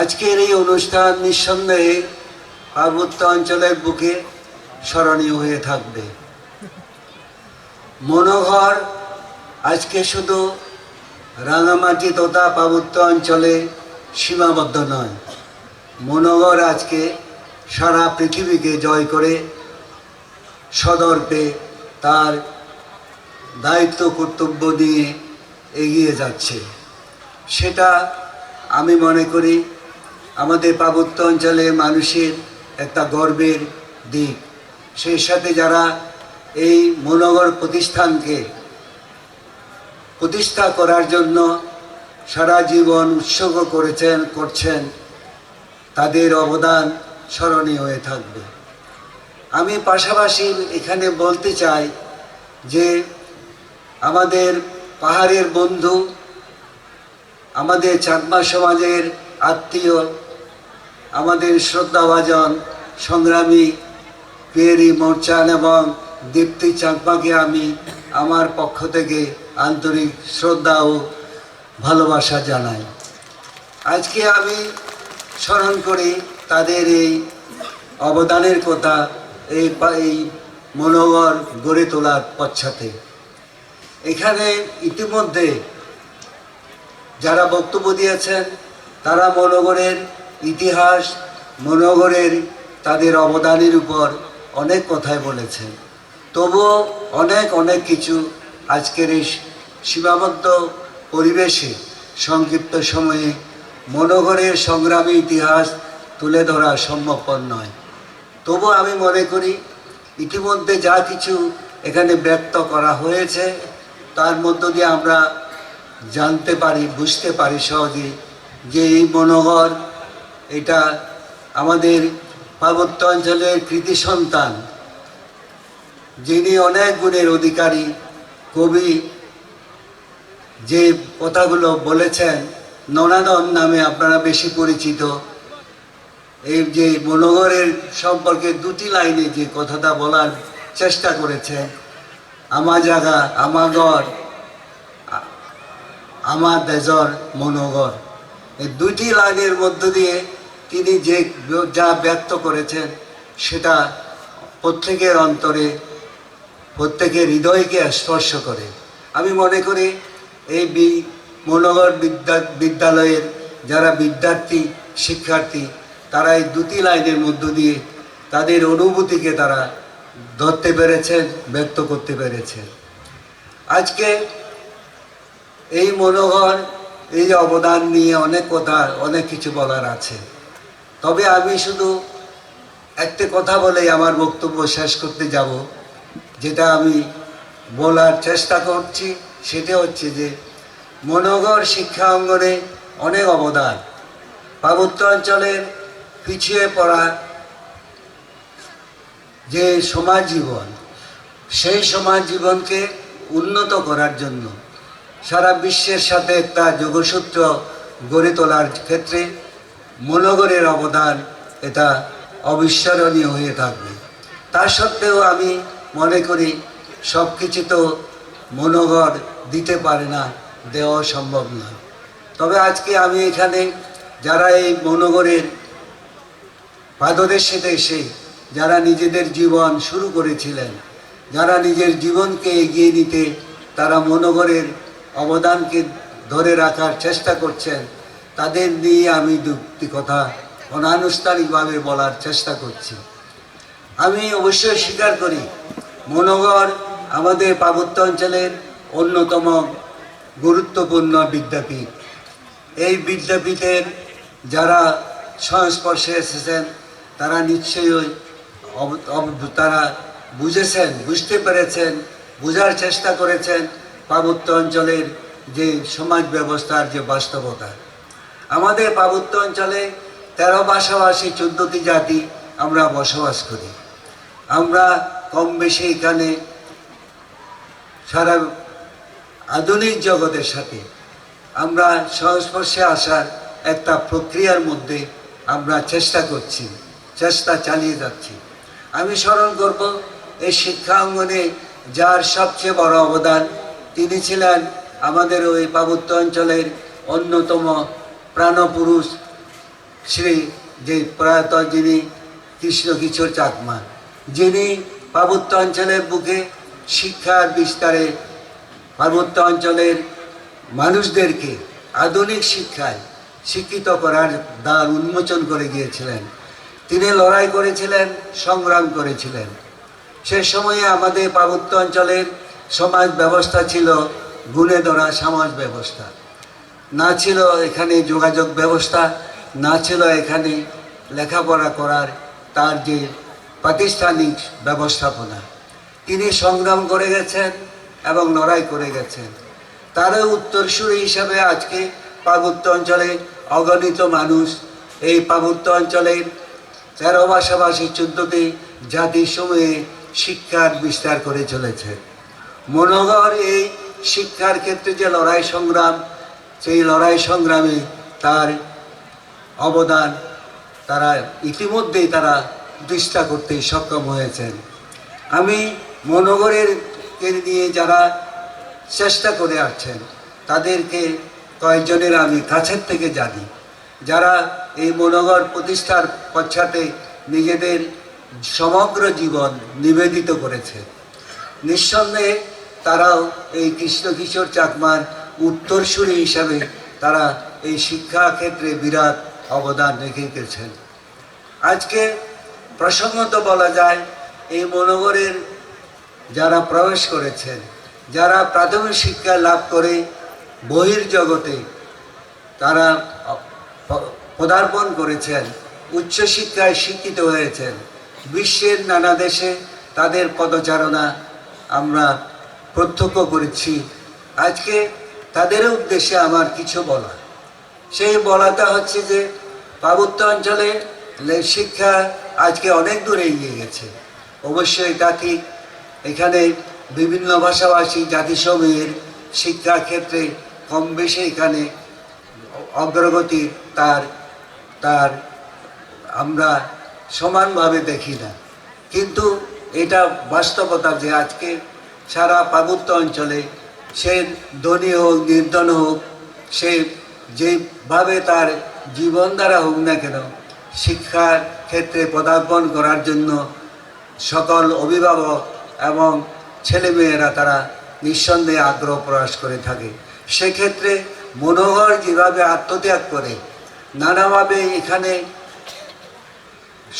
আজকের এই অনুষ্ঠান নিঃসন্দেহে পার্বত্য অঞ্চলের বুকে স্মরণীয় হয়ে থাকবে। মনোহর আজকে শুধু রাঙামাটি তথা পার্বত্য অঞ্চলে সীমাবদ্ধ নয়, মনোহর আজকে সারা পৃথিবীকে জয় করে সদর্পে তার দায়িত্ব, কর্তব্য নিয়ে এগিয়ে যাচ্ছে। সেটা আমি মনে করি আমাদের পার্বত্য অঞ্চলে মানুষের একটা গর্বের দিক। সেই সাথে যারা এই মনোগর প্রতিষ্ঠানকে প্রতিষ্ঠা করার জন্য সারা জীবন উৎসর্গ করেছেন, করছেন, তাদের অবদান স্মরণীয় হয়ে থাকবে। আমি পাশাপাশি এখানে বলতে চাই যে আমাদের পাহাড়ের বন্ধু, আমাদের চাকমা সমাজের আত্মীয়, আমাদের শ্রদ্ধাভাজন, সংগ্রামী পেরি মোর্চান এবং দীপ্তি চাকমাকে আমি আমার পক্ষ থেকে আন্তরিক শ্রদ্ধা ও ভালোবাসা জানাই। আজকে আমি স্মরণ করি তাদের এই অবদানের কথা, এই এই মনোবল গড়ে তোলার পশ্চাতে। এখানে ইতিমধ্যে যারা বক্তব্য দিয়েছেন তারা মনোগরের ইতিহাস মনোগরের তাদের অবদানের উপর অনেক কথাই বলেছেন। তবুও অনেক অনেক কিছু আজকের এই সীমাবদ্ধ পরিবেশে সংক্ষিপ্ত সময়ে মনোগরের সংগ্রামী ইতিহাস তুলে ধরা সম্ভবপর নয়। তবু আমি মনে করি, ইতিমধ্যে যা কিছু এখানে ব্যক্ত করা হয়েছে, তার মধ্য দিয়ে আমরা জানতে পারি, বুঝতে পারি সহজে যে এই মনোহর, এটা আমাদের পার্বত্য অঞ্চলের কৃতি সন্তান, যিনি অনেক গুণের অধিকারী। কবি যে কথাগুলো বলেছেন ননাদন নামে আপনারা বেশি পরিচিত। এই যে মনোহরের সম্পর্কে দুটি লাইনে যে কথাটা বলার চেষ্টা করেছেন আমার জায়গা আমার ঘর আমার দেজর মনোগর এই দুটি লাইনের মধ্য দিয়ে তিনি যে যা ব্যক্ত করেছেন, সেটা প্রত্যেকের অন্তরে, প্রত্যেকের হৃদয়কে স্পর্শ করে। আমি মনে করি এই বি মনোগর বিদ্যা, বিদ্যালয়ের যারা বিদ্যার্থী, শিক্ষার্থী, তারা এই দুটি লাইনের মধ্য দিয়ে তাদের অনুভূতিকে তারা ধরতে পেরেছেন, ব্যক্ত করতে পেরেছেন। আজকে এই মনোহর এই অবদান নিয়ে অনেক কথা, অনেক কিছু বলার আছে। তবে আমি শুধু একটা কথা বলেই আমার বক্তব্য শেষ করতে যাব, যেটা আমি বলার চেষ্টা করছি, সেটা হচ্ছে যে মনোগর শিক্ষা অঙ্গনে অনেক অবদান। পার্বত্য অঞ্চলের পিছিয়ে পড়া যে সমাজ জীবন সেই সমাজ জীবনকে উন্নত করার জন্য সারা বিশ্বের সাথে একটা যোগসূত্র গড়ে তোলার ক্ষেত্রে মনোগরের অবদান এটা অবিস্মরণীয় হয়ে থাকবে। তা সত্ত্বেও আমি মনে করি সব কিছু তো মনোগর দিতে পারে না, দেওয়া সম্ভব নয় তবে আজকে আমি এখানে যারা এই মনোগরের পাদদেশে এসে যারা নিজেদের জীবন শুরু করেছিলেন, যারা নিজের জীবনকে এগিয়ে নিতে তারা মনোগরের অবদানকে ধরে রাখার চেষ্টা করছেন, তাদের নিয়ে আমি দুটি কথা অনানুষ্ঠানিকভাবে বলার চেষ্টা করছি। আমি অবশ্যই স্বীকার করি মনোগর আমাদের পার্বত্য অঞ্চলের অন্যতম গুরুত্বপূর্ণ বিদ্যাপীঠ। এই বিদ্যাপীঠের যারা সংস্পর্শে এসেছেন, তারা নিশ্চয়ই তারা বুঝেছেন, বুঝতে পেরেছেন, বোঝার চেষ্টা করেছেন। পার্বত্য অঞ্চলের যে সমাজ ব্যবস্থার যে বাস্তবতা। আমাদের পার্বত্য অঞ্চলে তেরো ভাষাভাষী চোদ্দটি জাতি আমরা বসবাস করি। আমরা কম বেশি এখানে সারা আধুনিক জগতের সাথে আমরা সংস্পর্শে আসার একটা প্রক্রিয়ার মধ্যে আমরা চেষ্টা করছি, চেষ্টা চালিয়ে যাচ্ছি। আমি স্মরণ করব, এই শিক্ষা অঙ্গনে যার সবচেয়ে বড় অবদান তিনি ছিলেন আমাদের ওই পার্বত্য অঞ্চলের অন্যতম প্রাণপুরুষ শ্রী যে প্রয়াত যিনি কৃষ্ণ কিশোর চাকমা যিনি পার্বত্য অঞ্চলের বুকে শিক্ষার বিস্তারে পার্বত্য অঞ্চলের মানুষদেরকে আধুনিক শিক্ষায় শিক্ষিত করার দ্বার উন্মোচন করে গিয়েছিলেন। তিনি লড়াই করেছিলেন, সংগ্রাম করেছিলেন। সে সময়ে আমাদের পার্বত্য অঞ্চলের সমাজ ব্যবস্থা ছিল গুণে ধরা সমাজ ব্যবস্থা। না ছিল এখানে যোগাযোগ ব্যবস্থা, না ছিল এখানে লেখাপড়া করার তার যে প্রাতিষ্ঠানিক ব্যবস্থাপনা। তিনি সংগ্রাম করে গেছেন এবং লড়াই করে গেছেন। তারও উত্তরসূরি হিসাবে আজকে পার্বত্য অঞ্চলে অগণিত মানুষ এই পার্বত্য অঞ্চলের তেরো ভাষাভাষী চোদ্দটি সমূহে শিক্ষার বিস্তার করে চলেছে। মনোহর এই শিক্ষার ক্ষেত্রে যে লড়াই সংগ্রাম, সেই লড়াই সংগ্রামে তার অবদান তারা ইতিমধ্যেই তারা প্রতিষ্ঠা করতে সক্ষম হয়েছেন। আমি মনোগরের নিয়ে যারা চেষ্টা করে আসছেন, তাদেরকে কয়েকজনের আমি কাছের থেকে জানি। যারা এই মনোগর প্রতিষ্ঠার পশ্চাতে নিজেদের সমগ্র জীবন নিবেদিত করেছে। নিঃসন্দেহে তারাও এই কৃষ্ণ কিশোর চাকমার উত্তরসূরি হিসাবে তারা এই শিক্ষা ক্ষেত্রে বিরাট অবদান রেখে গেছেন। আজকে প্রসঙ্গত বলা যায়, এই মনোগরের যারা প্রবেশ করেছেন, যারা প্রাথমিক শিক্ষা লাভ করে বহির্জগতে তারা পদার্পণ করেছেন উচ্চশিক্ষায় শিক্ষিত হয়েছেন, বিশ্বের নানা দেশে তাদের পদচারণা আমরা প্রত্যক্ষ করেছি। আজকে তাদের উদ্দেশ্যে আমার কিছু বলা সেই বলাটা হচ্ছে যে পার্বত্য অঞ্চলে শিক্ষা আজকে অনেক দূরে এগিয়ে গেছে। অবশ্যই তা ঠিক। এখানে বিভিন্ন ভাষাভাষী জাতিসমূহের শিক্ষা ক্ষেত্রে কম বেশি এখানে অগ্রগতি তার তার আমরা সমানভাবে দেখি না। কিন্তু এটা বাস্তবতা যে আজকে সারা পার্বত্য অঞ্চলে সে ধনী হোক, নির্ধন হোক, সে যেভাবে তার জীবন দ্বারা হোক না কেন, শিক্ষার ক্ষেত্রে পদার্পণ করার জন্য সকল অভিভাবক এবং ছেলেমেয়েরা তারা নিঃসন্দেহে আগ্রহ প্রকাশ করে থাকে। সেক্ষেত্রে মনোহর যেভাবে আত্মত্যাগ করে, নানাভাবে এখানে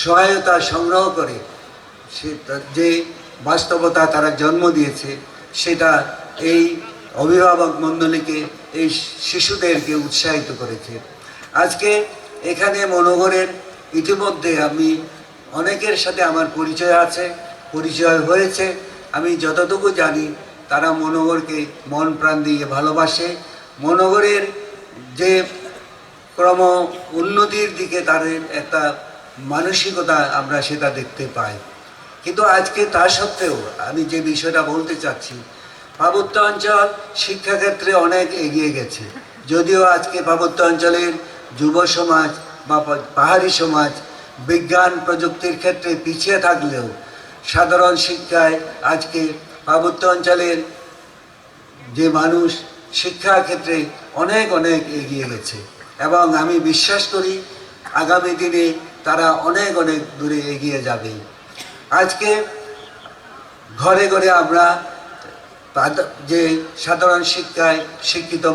সহায়তা সংগ্রহ করে, সে যে বাস্তবতা তারা জন্ম দিয়েছে, সেটা এই অভিভাবক মণ্ডলীকে, এই শিশুদেরকে উৎসাহিত করেছে। আজকে এখানে মনোহরের ইতিমধ্যে আমি অনেকের সাথে আমার পরিচয় আছে, পরিচয় হয়েছে। আমি যতটুকু জানি, তারা মনোহরকে মন প্রাণ দিয়ে ভালোবাসে। মনোহরের যে ক্রম উন্নতির দিকে তাদের একটা মানসিকতা আমরা সেটা দেখতে পাই। কিন্তু আজকে তা সত্ত্বেও আমি যে বিষয়টা বলতে চাচ্ছি পার্বত্য অঞ্চল শিক্ষাক্ষেত্রে অনেক এগিয়ে গেছে। যদিও আজকে পার্বত্য অঞ্চলের যুব সমাজ বা পাহাড়ি সমাজ বিজ্ঞান প্রযুক্তির ক্ষেত্রে পিছিয়ে থাকলেও সাধারণ শিক্ষায় আজকে পার্বত্য অঞ্চলের যে মানুষ শিক্ষা ক্ষেত্রে অনেক অনেক এগিয়ে গেছে এবং আমি বিশ্বাস করি আগামী দিনে তারা অনেক অনেক দূরে এগিয়ে যাবে। আজকে ঘরে ঘরে আমরা যে সাধারণ শিক্ষায় শিক্ষিত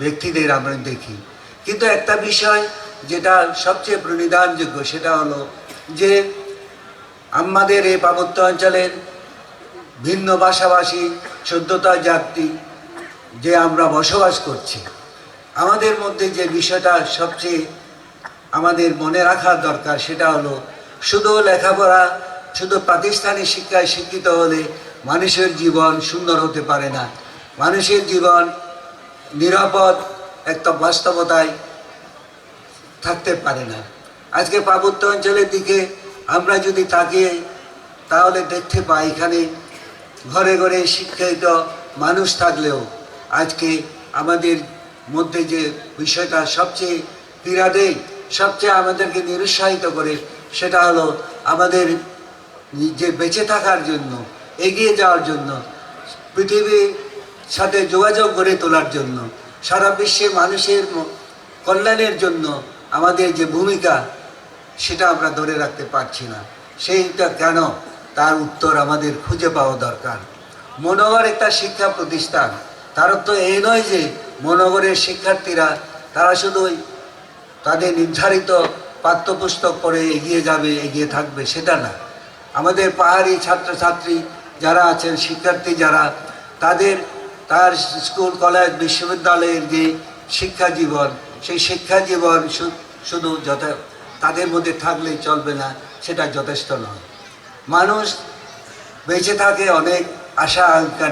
ব্যক্তিদের আমরা দেখি। কিন্তু একটা বিষয় যেটা সবচেয়ে প্রণিধানযোগ্য সেটা হলো যে আমাদের এই পার্বত্য অঞ্চলের ভিন্ন ভাষাভাষী চোদ্দটা জাতি যে আমরা বসবাস করছি, আমাদের মধ্যে যে বিষয়টা সবচেয়ে আমাদের মনে রাখা দরকার সেটা হলো শুধু লেখাপড়া শুধু প্রাতিষ্ঠানিক শিক্ষায় শিক্ষিত হলে মানুষের জীবন সুন্দর হতে পারে না। মানুষের জীবন নিরাপদ একটা বাস্তবতায় থাকতে পারে না। আজকে পার্বত্য অঞ্চলের দিকে আমরা যদি তাকিয়ে, তাহলে দেখতে পাই এখানে ঘরে ঘরে শিক্ষিত মানুষ থাকলেও আজকে আমাদের মধ্যে যে বিষয়টা সবচেয়ে পীড়া দেয় সবচেয়ে আমাদেরকে নিরুৎসাহিত করে, সেটা হলো আমাদের যে বেঁচে থাকার জন্য, এগিয়ে যাওয়ার জন্য, পৃথিবীর সাথে যোগাযোগ গড়ে তোলার জন্য, সারা বিশ্বে মানুষের কল্যাণের জন্য আমাদের যে ভূমিকা, সেটা আমরা ধরে রাখতে পারছি না। সেইটা কেন? তার উত্তর আমাদের খুঁজে পাওয়া দরকার। মনোহর একটা শিক্ষা প্রতিষ্ঠান। তার তো এই নয় যে মনোহরের শিক্ষার্থীরা, তারা শুধুই তাদের নির্ধারিত পাঠ্যপুস্তক পড়ে এগিয়ে যাবে, এগিয়ে থাকবে, সেটা না। আমাদের পাহাড়ি ছাত্রছাত্রী যারা আছেন, শিক্ষার্থী যারা, তাদের, তার স্কুল, কলেজ, বিশ্ববিদ্যালয়ের যে শিক্ষা জীবন, সেই শিক্ষা জীবন শুধু যথ, তাদের মধ্যে থাকলেই চলবে না, সেটা যথেষ্ট নয়। মানুষ বেঁচে থাকে অনেক আশা আকাঙ্ক্ষা